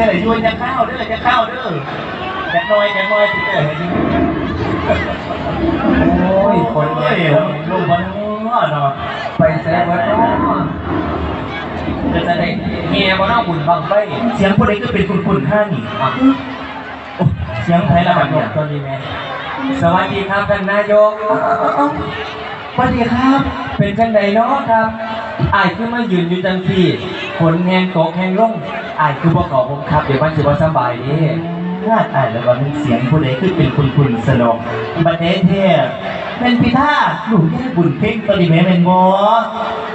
เตอร์ช่ยจะเข้าเด้อจะเข้าเด้อจะน้อยจะน้อยพี่เตอร์ให้ดูโอ้ยคนเอ้ยลูกมันง้อเนาะไปแซ่บวัดเนาะจะจะได้เมียบ่เนาะบุญบังไฟเสียงผู้ใดก็เป็นคุณคุณท่านนี่อะเสียงไทยละบัดเนี่ยตอนนี้แม่สวัสดีครับท่านนายกสวัสดีครับ เป็นจังใดเนาะครับอายคือมายืนอยู่จังซี่ฝนแห้งตกแห้งลง อายคือบ่ขอผมครับ เดี๋ยวมันสิบ่สบายเด้งาดอ่านแล้วก็มีเสียงผู้ใดขึ้นเป็นคุณคุณสนองบัดเทเทเป็นพิธาหนูแค่บุญเพ่งตอนนี้แม่เป็นบอ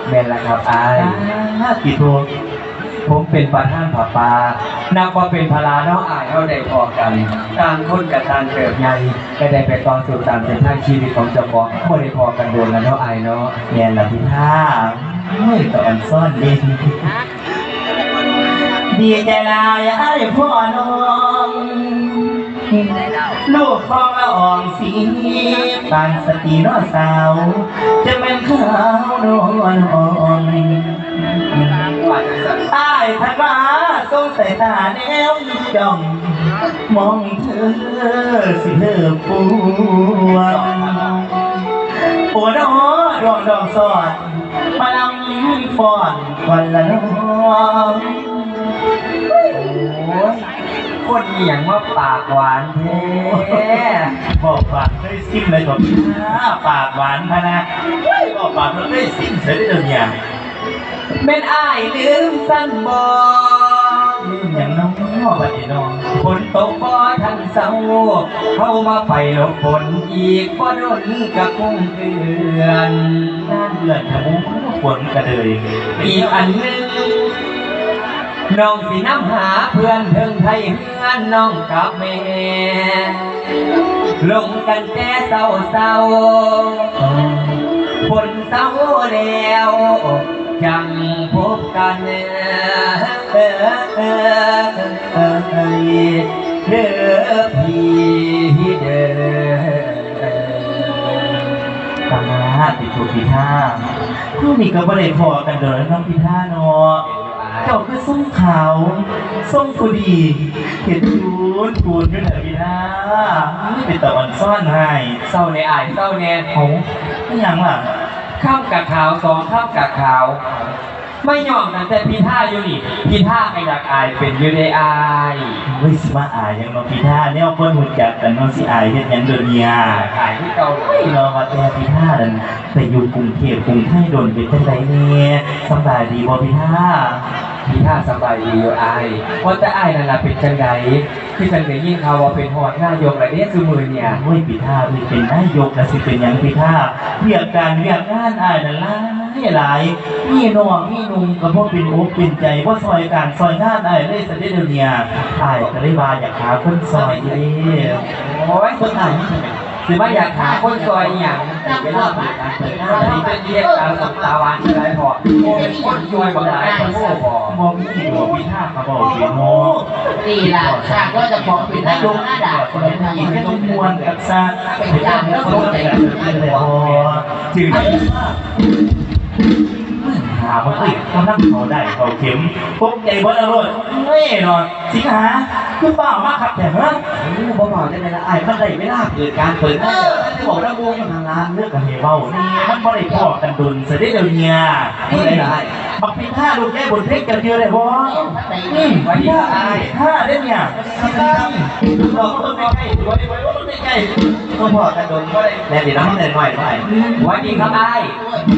แม่นละครับอายห้ากี่โทรผมเป็นประธานผาปานับว่าเป็นภาราเนาะอายเฮาได้พอกัน ต่างคนกับต่างเติบใหญ่ก็ได้ไปต่อสู่ตามเส้นทางชีวิตของเจ้าของบ่ได้พอกันโดนแล้วเนาะอายเนาะแม่ละพิธาเฮ้ยตอนซ่อนเด่น ดีใจลายไอ้พ่อน้องลูกของละอองสีปานสตรีน้อสาว จะเป็นขาวนวลอ่อนใต้ทันว่าทรงสายตาแนวจ้องมองเธอสิเธอปวดปวดอ้อดวงดองสอดมาลำฟอนวันละน้อง โอ้ยคนเหียงว่าปากหวานแท้บอกปากได้สิ้นเลยบอกปากหวานพะนะบอกปากมันได้สิ้นเสียได้เดี๋ยวนี้แม่นอ้ายลืมสั้นบ่ลืมอย่างน้องบัดนี้น้องฝนตกบ่ทันเศร้าเข้ามาไปลบฝนอีกบ่โดนกะคงเตือนน้าเดือนทะมุฝนกระเดยอีกอันหนึง น้องสิน้ำหาเพื่อนเทิงไทยเฮือนน้องกับแม่ลงกันแต่เศร้าเศร้าๆฝนเศร้าแล้วจังพบกันเออเออเออเออเด้อพี่เด้อตาติดตัวพิธาคู่นี้ก็บ่ได้พอกันเด้อน้องพิธาเนาะ เจ้าคือส้มขาวส้มผู้ดีเห็นจูนจูนอยู่เด้อพิธาเป็นตะวันซ่อนให้เศร้าในอายเศร้าแน่โอ้ไม่ยังล่ะข้ามกับขาวสองข้ามกับขาว ไม่ยอมตั้งแต่พี่ท่าอยู่นี่พี่ท่าไม่อยากอายเป็นอยู่ในอายเฮ้ยสิมาอายยังน้องพิธาเนี่ยเพิ่นรู้จักกันเน้องสิอายเฮ็ดหยังเด้อเนี่ยขายที่เก่าเลเฮ้ยยเรามาแต่พิธาดันไปอยู่กรุงเทพกรุงไทยโดนเป็นจังไดเนี่ยสำบายดีบ่พิธา พี่ท่าสบายดีอยู่อายว่าแต่อายนั่นล่ะเป็นจังไดคือจังได้ยินข่าวว่าเป็นหอดหน้ายกอะไรเนี่ยคือมือเนี่ยโอ้ยพิธาพี่เป็นนายกแล้วสิเป็นหยังพิธาเรียกการเรียกงานอายนั่นหลายหลายมีน้องมีนุ่งก็บ่เป็นอกเป็นใจบ่ซอยการซอยงานอายเลยซะเด้อเดี๋ยวนี้อายก็เลยว่าอยากหาคนซอยเด้โอ้ยคนอายนี่ สิว่าอยากหาคนซอยอหย่างเวลาเปิดการเปิดงานนี่เป็นเรียกตาสบตาหวานอะไรพอโอ้ยคนซอยบางรายคนโง่พอบ่มีดอกพิธาก็บ่เป็นโมดีละฉากก็จะบอกเป็นนายกหน้าด่าคนเป็นนั้นหญิงอีก็กต้องมวนกับซะเป็นอย่างนี้คนใจกันเลยพอจืด หาว่าเอ้ยเขานั่งเขาได้เขาเข็มพบใจบ่อร่อยเฮ้ยนอน สิงหาคือเปล่ามากครับแต่เมื่อบ่บอกได้ไหมล่ะไอ้มันได้เวลาเกิดการเปิดงานจะบอกระวงทางร้านเลือกกับเฮเบ้านี่มันบ่ได้พอกันดุนเสด็จเดี๋ยวนี้ บักพิท่าลูกแก้บนเพชรกันเดียวเลยบ่อืมวันนี้ท่าท่าเด้เนี่ยท่าเราก็ต้องไปใกล้ตัวไว้ว่าต้องไปใกล้ก็พอกันโดนก็ได้แน่ดีน้ำเงินหน่อยหน่อยวันนี้ครับไอ้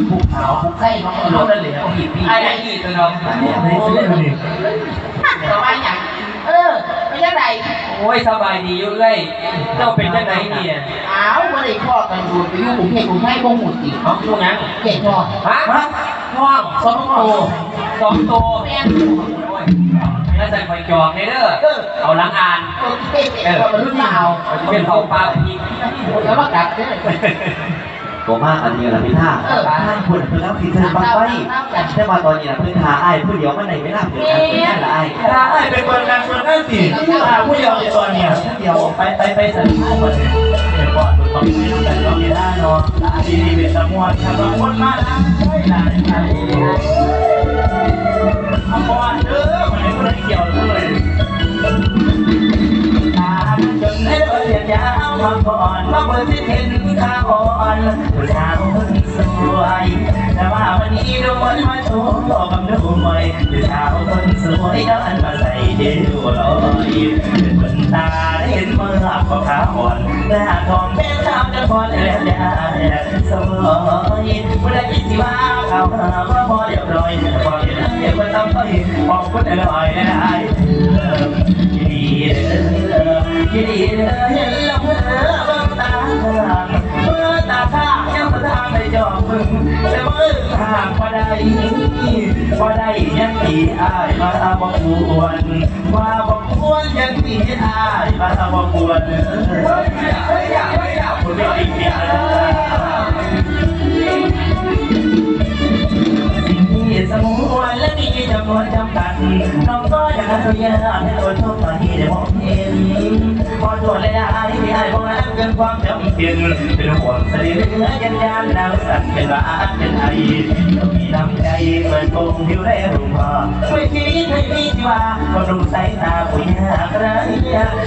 ผูกขาวผูกไส้น้องรถนั่นเลยเอาหีบพี่ไอ้ไอ้หีบตัวน้องในเสื้อนี่แต่ว่ายอย่างเออไม่ใช่ไรโอ้ยสบายดีอยู่เลยเจ้าเป็นจังไหนเนี่ยอ้าวไม่ได้พ่อกันดูไปยุ่งกรุงเทพกรุงไทยบ่หมดอีกน้องลูกงั้นเก่งพ่อฮะ ฮะห้องสองโตสองตัวแม่นแล้วใส่ไฟจอกในเด้อเอาล้างอ่านโอเคเก่งพ่อมันรุ่นยาวจะเป็นเผาปลาพีกแล้วว่ากัดได้ตัวมากอันนี้แหละพี่ท่าเออท่านคนเพิ่นแล้วสิเธอบังไฟแต่มาตอนนี้นะเพิ่นหาอ้ายผู้เดียวมันไหนไม่น่าเกิดการเปิดงานละอ้ายถ้าไอ้เป็นคนกลางส่วนนั่นสิถ้าผู้เดียวในตอนเนี่ยเดียวไปไปไปสัญญาก่อนเนี่ยเบ่อนต้องมีแต่ต้องมีท่าเนาะดีดีเป็นสมวนถ้าบางคนมาล้วไม่หลายหายเอาก่อนเด้อมันเป็นคนเกี่ยวเลยตาจนให้เรียนยาวมาก่อนมาเปิดที่เห็นข้าอ่อนผู้สาวคนสวยแต่ว่าวันนี้ดูเหมือนมาโชว์กับดูใหม่ผู้สาวคนสวยเดินมาใส่เดียวลอยเป็นคน ตาได้เห็นเมื่อก็ขาอ่อนหน้าทองเป็นขาวจะพอแล้วได้สวยผู้ใดสิว่าเขาว่าพอเรียบร้อยพอเห็นเดี๋ยวมันต้องไปบอกคนอร่อยได้ดีเด้อดีเด้อเห็นแล้วเมื่อเบิ่งตา แต่เมื่อหากว่ได้ว่ได้ยังตีอายมาบอกควรว่าบอกควรยังตีอายมาบอกควรเฮ้ยเฮ้ยเฮ้ยคุณไม่ด้เกี่ยสิ่งที่สมควรและมีจำนวนจำกัดน้องก็อยากอนุญาตให้คนทั่วไปได้มองเห็นพอตัวจและได้ที่ให้พวกนั้นเกินความจำเป็นเป็นห่วงสรีระยันยานดาวสั่นเป็นว่าเป็นไอต้องมีน้ำใจเหมือนคงผิวแลรุ่งพอไม่คิดไม่มีที่ว่าก็ดูสายตาผู้ยากไร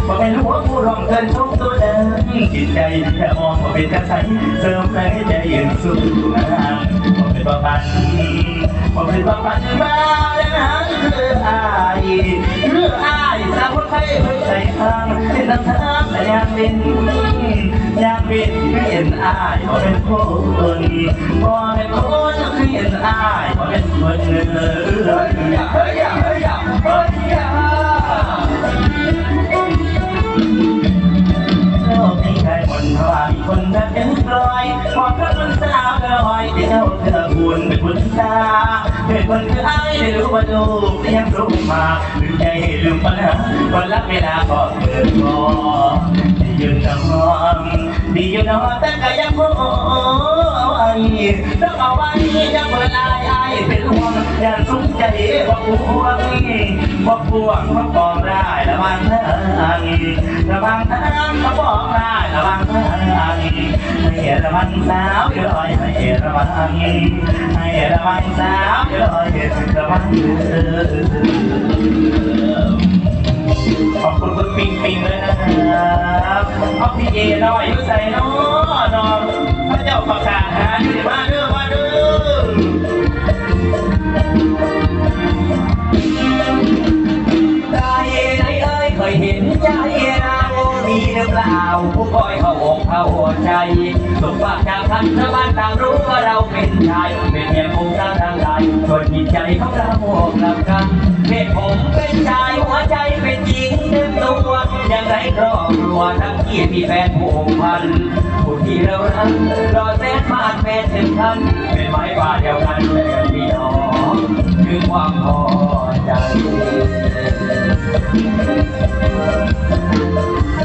บ่เป็นหัวผู้ร้องเกินทุกตัวเดิมจิตใจแค่มองก็เป็นกระใสเสริมแรงใจยืนสู้ บ่เป็นประพันบ่เป็นประพันมาแล้วนะคืออายเรื่องอายสาวคนไทยเพิ่งใส่ทางเป็นน้ำทางแต่ยังเป็นยังเป็นเห็นอายบ่เป็นคนบ่เป็นคนคือเห็นอายบ่เป็นคนเอออย่าเฮ้ยอย่าเฮ้ยอย่าเฮ้ย อยพอพระคนสาวเธอหอยที่เจ้าเธอบุญเป็นบุญตาเป็นคนคือไอ้ได้รู้ว่าลูกเลี้ยงลูกมาลืมใจลืมปัญหาวันละเวลาก็เกิดพอดียืนนองดีอยืนนอนแต่ก็ยังโอ้เอาไอ้ต้องเอาไว้ยังเมื่อไรไอ้เป็นห่ว อย่าสุขใจว่าปวงว่าปวงว่าปองได้ระวังเถิงระวังเถิงเขาบอกได้ระวังเถิงให้ระวังสาวเดี๋ยวลอยให้ระวังให้ระวังสาวเดี๋ยวลอยระวังเออขอบคุณคุณปิงปิงเลยนะครับเอาพี่เอหน่อยอยู่ใส่น้อนองพระเจ้าประกาศหาอยู่ในบ้านเด้อมา ผู้คอยเข้าอกเข้าหัวใจสุขฝากจากท่านชาบ้านต่างรู้ว่าเราเป็นชายเป็นเพียงผู้สร้งทางใดส่วนจิตใจของเราหวกลำกันเพศผมเป็นชายหัวใจเป็นหญิงเต็มตัวยังไรครอบครัวทั้งที่มีแฟนผูกพันผู้ที่เรารักรอแสนมาแฟนถึงพันเป็นไม้ป่าเดียวกันเป็นพี่น้องคือความพอใจเป็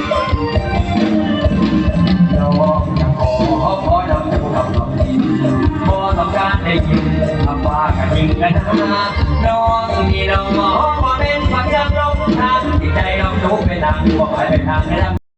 กันยิงกันนาน้องนี่น้องมอเป็นฝักยังลงทางที่ใจน้องทุกเป็นทางบอกให้เป็นทางให้